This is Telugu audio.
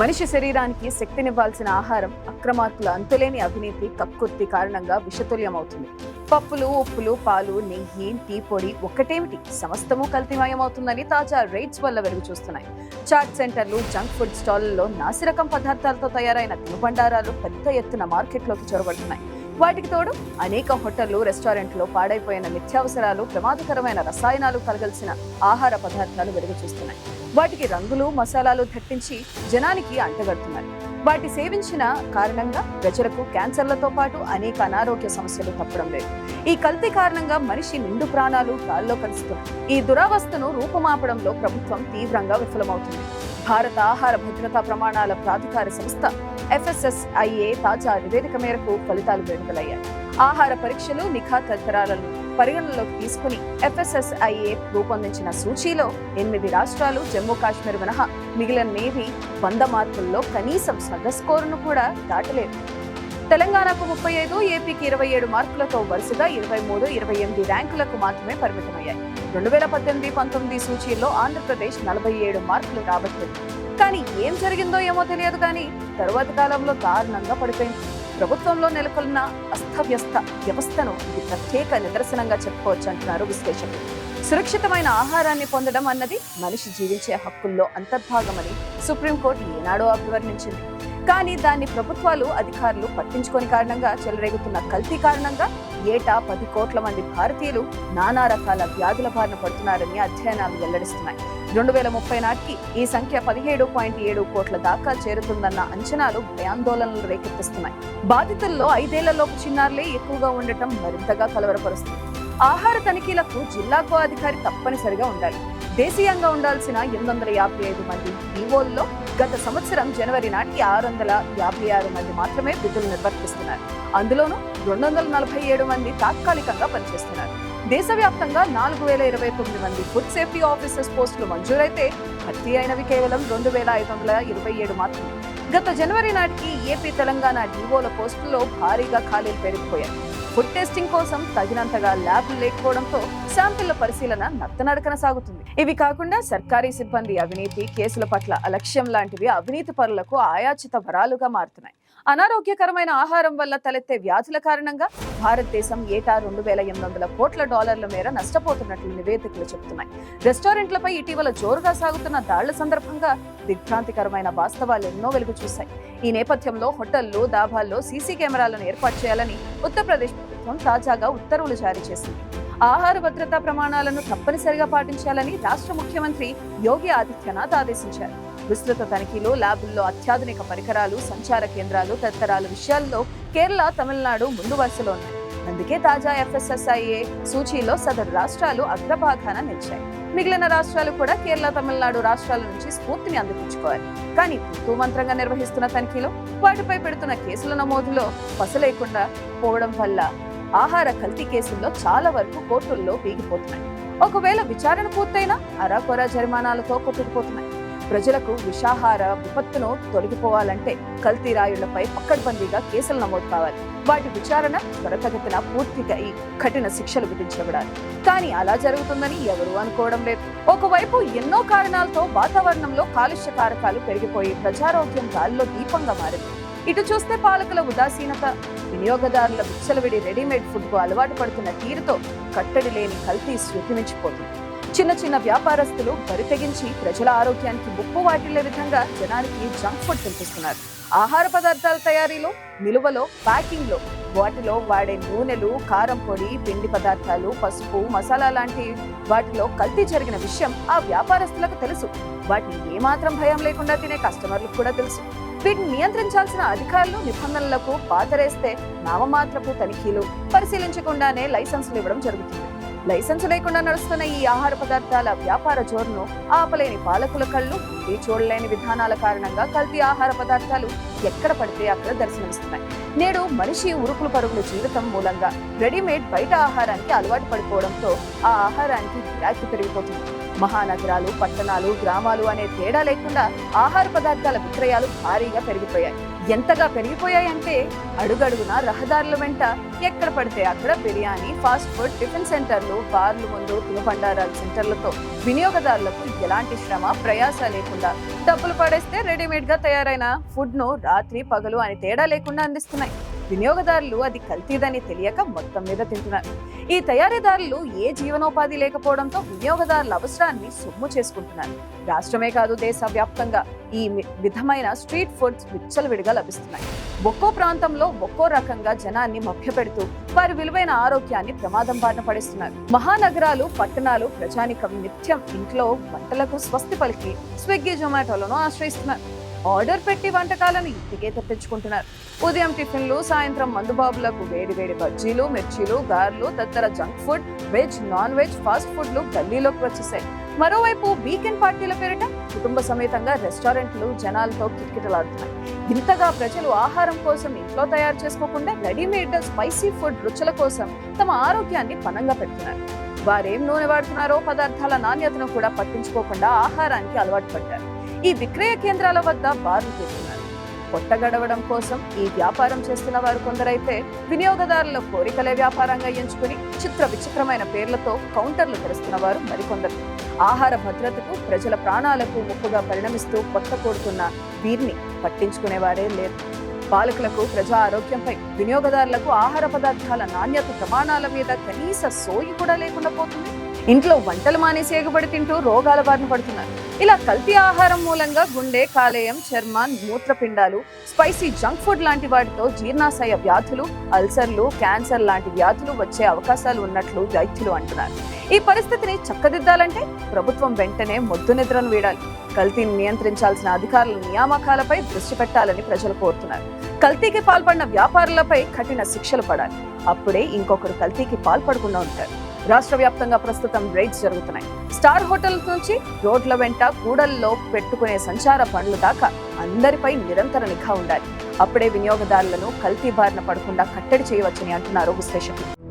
మనిషి శరీరానికి శక్తినివ్వాల్సిన ఆహారం అక్రమార్కుల అంతులేని అవినీతి కక్కుర్తి కారణంగా విషతుల్యమవుతుంది. పప్పులు ఉప్పులు పాలు నెయ్యి టీ పొడి ఒక్కటేమిటి? సమస్తము కల్తీమయమవుతుందని తాజా రేట్స్ వల్ల వెలుగు చూస్తున్నాయి చాట్ సెంటర్లు జంక్ ఫుడ్ స్టాళ్ళలో నాసిరకం పదార్థాలతో తయారైన తినుబండారాలు పెద్ద ఎత్తున మార్కెట్లోకి చొరబడుతున్నాయి. వాటికి తోడు అనేక హోటళ్ళు రెస్టారెంట్లు పాడైపోయిన నిత్యావసరాలు ప్రమాదకరమైన రసాయనాలు కలగలిసిన ఆహార పదార్థాలు వెలుగు చూస్తున్నాయి వాటికి రంగులు మసాలాలు దట్టించి జనానికి అంటగడుతున్నారు. వాటి సేవించిన కారణంగా ప్రజలకు క్యాన్సర్లతో పాటు అనేక అనారోగ్య సమస్యలు తప్పడం లేదు. ఈ కల్తీ కారణంగా మనిషి నిండు ప్రాణాలు గాల్లో కలుస్తున్నాయి. ఈ దురావస్థను రూపుమాపడంలో ప్రభుత్వం తీవ్రంగా విఫలమవుతుంది. భారత ఆహార భద్రతా ప్రమాణాల ప్రాధికార సంస్థ ఎఫ్ఎస్ఎస్ఐఏ తాజా నివేదిక మేరకు ఫలితాలు విడుదలయ్యాయి. ఆహార పరీక్షలు నిఖా తదితరాలను పరిగణనలోకి తీసుకుని ఎఫ్ఎస్ఎస్ఐఏ రూపొందించిన సూచీలో ఎనిమిది రాష్ట్రాలు జమ్మూ కాశ్మీర్ మినహా మిగిలినవి వంద మార్కుల్లో కనీసం సగ స్కోరును కూడా దాటలేదు. తెలంగాణకు ముప్పై ఐదు ఏపీకి ఇరవై ఏడు మార్కులతో వరుసగా ఇరవై మూడు ఇరవై ఎనిమిది ర్యాంకులకు మాత్రమే పరిమితమయ్యాయి. రెండు వేల పద్దెనిమిది పంతొమ్మిది సూచీల్లో ఆంధ్రప్రదేశ్ నలభై ఏడు మార్కులు రాబట్టింది. కానీ ఏం జరిగిందో ఏమో తెలియదు కానీ తరువాత కాలంలో దారుణంగా పడిపోయింది. ప్రభుత్వంలో నెలకొన్న అస్తవ్యస్త వ్యవస్థను ఇది ప్రత్యేక నిదర్శనంగా చెప్పుకోవచ్చు అంటున్నారు విశ్లేషకులు. సురక్షితమైన ఆహారాన్ని పొందడం అన్నది మనిషి జీవించే హక్కుల్లో అంతర్భాగమని సుప్రీంకోర్టు ఏనాడో అభివర్ణించింది. కానీ దాన్ని ప్రభుత్వాలు అధికారులు పట్టించుకొని కారణంగా చెలరేగుతున్న కల్తీ కారణంగా ఏటా పది కోట్ల మంది భారతీయులు నానా రకాల వ్యాధుల బారిన పడుతున్నారని అధ్యయనాలు వెల్లడిస్తున్నాయి. రెండు వేల ముప్పై నాటికి ఈ సంఖ్య పదిహేడు పాయింట్ ఏడు కోట్ల దాకా చేరుతుందన్న అంచనాలు భయాందోళనలు రేకెత్తిస్తున్నాయి. బాధితుల్లో ఐదేళ్ళలోపు చిన్నారులే ఎక్కువగా ఉండటం మరింతగా కలవరపరుస్తుంది. ఆహార తనిఖీలకు జిల్లాకో అధికారి తప్పనిసరిగా ఉండాలి. దేశీయంగా ఉండాల్సిన ఎనిమిది వందల యాభై ఐదు మంది ఈవోల్లో గత సంవత్సరం జనవరి నాటికి ఆరు వందల యాభై ఆరు మంది మాత్రమే విధులు నిర్వర్తిస్తున్నారు. అందులోనూ రెండు వందల నలభై ఏడు మంది తాత్కాలికంగా పనిచేస్తున్నారు. దేశవ్యాప్తంగా నాలుగు వేల ఇరవై తొమ్మిది మంది ఫుడ్ సేఫ్టీ ఆఫీసర్స్ పోస్టులు మంజూరైతే భర్తీ అయినవి కేవలం రెండు వేల ఐదు వందల ఇరవై ఏడు మాత్రమే. గత జనవరి నాటికి ఏపీ తెలంగాణ డివోల పోస్టుల్లో భారీగా ఖాళీలు పెరిగిపోయాయి. ఫుడ్ టెస్టింగ్ కోసం తగినంతగా ల్యాబ్లు లేకపోవడంతో శాంపిళ్ళ పరిశీలన నత్తనడకన సాగుతుంది. ఇవి కాకుండా సర్కారీ సిబ్బంది అవినీతి కేసుల పట్ల అలక్ష్యం లాంటివి అవినీతి పరులకు ఆయాచిత వరాలుగా మారుతున్నాయి. అనారోగ్యకరమైన ఆహారం వల్ల తలెత్తే వ్యాధుల కారణంగా భారతదేశం ఏటా రెండు వేల ఎనిమిది వందల కోట్ల డాలర్ల మేర నష్టపోతున్నట్లు నివేదికలు చెబుతున్నాయి రెస్టారెంట్లపై ఇటీవల జోరుగా సాగుతున్న దాళ్ళ సందర్భంగా దిగ్భ్రాంతికరమైన వాస్తవాలు ఎన్నో వెలుగు చూశాయి. ఈ నేపథ్యంలో హోటళ్ళు దాబాల్లో సీసీ కెమెరాలను ఏర్పాటు చేయాలని ఉత్తరప్రదేశ్ ప్రభుత్వం తాజాగా ఉత్తర్వులు జారీ చేసింది. ఆహార భద్రతా ప్రమాణాలను తప్పనిసరిగా పాటించాలని రాష్ట్ర ముఖ్యమంత్రి యోగి ఆదిత్యనాథ్ ఆదేశించారు. విస్తృత తనిఖీలు ల్యాబుల్లో అత్యాధునిక పరికరాలు సంచార కేంద్రాలు తదితరాల విషయాల్లో కేరళ తమిళనాడు ముందు వరుసలో ఉన్నాయి. అందుకే తాజా ఎఫ్ఎస్ఎస్ఐఏ సూచీలో సదరు రాష్ట్రాలు అగ్రభాగాన నిలిచాయి. మిగిలిన రాష్ట్రాలు కూడా కేరళ తమిళనాడు రాష్ట్రాల నుంచి స్ఫూర్తిని అందిపుచ్చుకోవాలి. కానీ తూతూ మంత్రంగా నిర్వహిస్తున్న తనిఖీలో వాటిపై పెడుతున్న కేసుల నమోదులో పసలేకుండా పోవడం వల్ల ఆహార కల్తీ కేసుల్లో చాలా వరకు కోర్టుల్లో పీగిపోతున్నాయి. ఒకవేళ విచారణ పూర్తయినా అరాకొరా జరిమానాలతో కొట్టుకుపోతున్నాయి. ప్రజలకు విషాహార విపత్తును తొలగిపోవాలంటే కల్తీ రాయుళ్ళపై పక్కడ్బందీగా కేసులు నమోదు కావాలి. వాటి విచారణ త్వరతగతిన పూర్తిగా కఠిన శిక్షలు విధించబడాలి. కానీ అలా జరుగుతుందని ఎవరూ అనుకోవడం లేదు. ఒకవైపు ఎన్నో కారణాలతో వాతావరణంలో కాలుష్య కారకాలు పెరిగిపోయి ప్రజారోగ్యం గాలిలో దీపంగా మారింది. ఇటు చూస్తే పాలకుల ఉదాసీనత వినియోగదారుల విచ్చలవిడి రెడీమేడ్ ఫుడ్కు అలవాటు పడుతున్న తీరుతో కట్టడి లేని కల్తీ శృతిమించిపోతుంది చిన్న చిన్న వ్యాపారస్తులు బరి తెగించి ప్రజల ఆరోగ్యానికి ముప్పు వాటిల్లే విధంగా జనానికి జంక్ ఫుడ్ తినిపిస్తున్నారు. ఆహార పదార్థాల తయారీలో నిలువలో ప్యాకింగ్లో వాటిలో వాడే నూనెలు కారం పొడి పిండి పదార్థాలు పసుపు మసాలా లాంటి వాటిలో కల్తీ జరిగిన విషయం ఆ వ్యాపారస్తులకు తెలుసు. వాటిని ఏమాత్రం భయం లేకుండా తినే కస్టమర్లకు కూడా తెలుసు. వీటిని నియంత్రించాల్సిన అధికారులు నిబంధనలకు పాతరేస్తే నామమాత్రపు తనిఖీలు పరిశీలించకుండానే లైసెన్సులు ఇవ్వడం జరుగుతుంది. లైసెన్స్ లేకుండా నడుస్తున్న ఈ ఆహార పదార్థాల వ్యాపార జోరును ఆపలేని పాలకుల కళ్ళు ఈ చూడలేని విధానాల కారణంగా కల్తీ ఆహార పదార్థాలు ఎక్కడ పడితే అక్కడ దర్శనమిస్తున్నాయి. నేడు మనిషి ఉరుకులు పరుగుల జీవితం మూలంగా రెడీమేడ్ బయట ఆహారానికి అలవాటు పడిపోవడంతో ఆ ఆహారానికి గిరాకీ పెరిగిపోతుంది. మహానగరాలు పట్టణాలు గ్రామాలు అనే తేడా లేకుండా ఆహార పదార్థాల విక్రయాలు భారీగా పెరిగిపోయాయి. ఎంతగా పెరిగిపోయాయంటే అడుగడుగున రహదారుల వెంట ఎక్కడ పడితే అక్కడ బిర్యానీ ఫాస్ట్ ఫుడ్ టిఫిన్ సెంటర్లు బార్లు ముందు తినుబండారాల సెంటర్లతో వినియోగదారులకు ఎలాంటి శ్రమ ప్రయాస లేకుండా డబ్బులు పడేస్తే రెడీమేడ్గా తయారైన ఫుడ్ను రాత్రి పగలు అని తేడా లేకుండా అందిస్తున్నాయి. వినియోగదారులు అది కల్తీదని తెలియక మొత్తం మీద తింటున్నారు. ఈ తయారీదారులు ఏ జీవనోపాధి లేకపోవడంతో వినియోగదారుల అవసరాన్ని సొమ్ము చేసుకుంటున్నారు. రాష్ట్రమే కాదు దేశవ్యాప్తంగా ఈ విధమైన స్ట్రీట్ ఫుడ్స్ విచ్చలవిడిగా లభిస్తున్నాయి. ఒక్కో ప్రాంతంలో ఒక్కో రకంగా జనాన్ని మభ్యపెడుతూ వారి విలువైన ఆరోగ్యాన్ని ప్రమాదం బారిన పడిస్తున్నారు. మహానగరాలు పట్టణాలు ప్రజానికం నిత్యం ఇంట్లో వంటలకు స్వస్తి పలికి స్విగ్గీ జొమాటోలను ఆశ్రయిస్తున్నారు. ఆర్డర్ పెట్టి వంటకాలను ఇంటికే తెప్పించుకుంటున్నారు. ఉదయం టిఫిన్లు సాయంత్రం మందుబాబులకు వేడి వేడి బజ్జీలు మిర్చీలు గార్లు తదితర junk food veg non veg fast ఫుడ్లు గల్లీలోకి వచ్చేసాయి. మరోవైపు వీకెండ్ పార్టీల పేరిట కుటుంబ సమేతంగా రెస్టారెంట్లు జనాలతో కిటకిటలాడుతున్నాయి. ఇంతగా ప్రజలు ఆహారం కోసం ఇంట్లో తయారు చేసుకోకుండా రెడీమేడ్ స్పైసీ ఫుడ్ రుచుల కోసం తమ ఆరోగ్యాన్ని పనంగా పెడుతున్నారు. వారేం నూనె వాడుతున్నారో పదార్థాల నాణ్యతను కూడా పట్టించుకోకుండా ఆహారానికి అలవాటు పడ్డారు. ఈ విక్రయ కేంద్రాల వద్ద బారులు చేస్తున్నారు పొట్ట గడవడం కోసం ఈ వ్యాపారం చేస్తున్న వారు కొందరైతే వినియోగదారుల కోరికలే వ్యాపారంగా ఎంచుకుని చిత్ర విచిత్రమైన పేర్లతో కౌంటర్లు తెరుస్తున్న వారు మరికొందరు. ఆహార భద్రతకు ప్రజల ప్రాణాలకు ముప్పుగా పరిణమిస్తూ కొత్త కోరుతున్న వీరిని పట్టించుకునేవారే లేరు. పాలకులకు ప్రజా ఆరోగ్యంపై వినియోగదారులకు ఆహార పదార్థాల నాణ్యత ప్రమాణాల మీద కనీస సోయి కూడా లేకుండా పోతుంది. ఇంట్లో వంటలు మానేసి తింటూ రోగాల బారిన పడుతున్నారు. ఇలా కల్తీ ఆహారం మూలంగా గుండె కాలేయం చర్మం మూత్రపిండాలు స్పైసీ జంక్ ఫుడ్ లాంటి వాటితో జీర్ణాశయ వ్యాధులు అల్సర్లు క్యాన్సర్ లాంటి వ్యాధులు వచ్చే అవకాశాలు ఉన్నట్లు వైద్యులు అంటున్నారు. ఈ పరిస్థితిని చక్కదిద్దాలంటే ప్రభుత్వం వెంటనే మొద్దు నిద్రను వీడాలి. కల్తీని నియంత్రించాల్సిన అధికారుల నియామకాలపై దృష్టి పెట్టాలని ప్రజలు కోరుతున్నారు. కల్తీకి పాల్పడిన వ్యాపారులపై కఠిన శిక్షలు పడాలి. అప్పుడే ఇంకొకరు కల్తీకి పాల్పడకుండా ఉంటారు. రాష్ట్ర వ్యాప్తంగా ప్రస్తుతం రైడ్స్ జరుగుతున్నాయి. స్టార్ హోటల్స్ నుంచి రోడ్ల వెంట కూడల్లో పెట్టుకునే సంచార పనులు దాకా అందరిపై నిరంతర నిఘా ఉండాలి. అప్పుడే వినియోగదారులను కల్తీ బారిన పడకుండా కట్టడి చేయవచ్చని అంటున్నారు విశ్లేషకులు.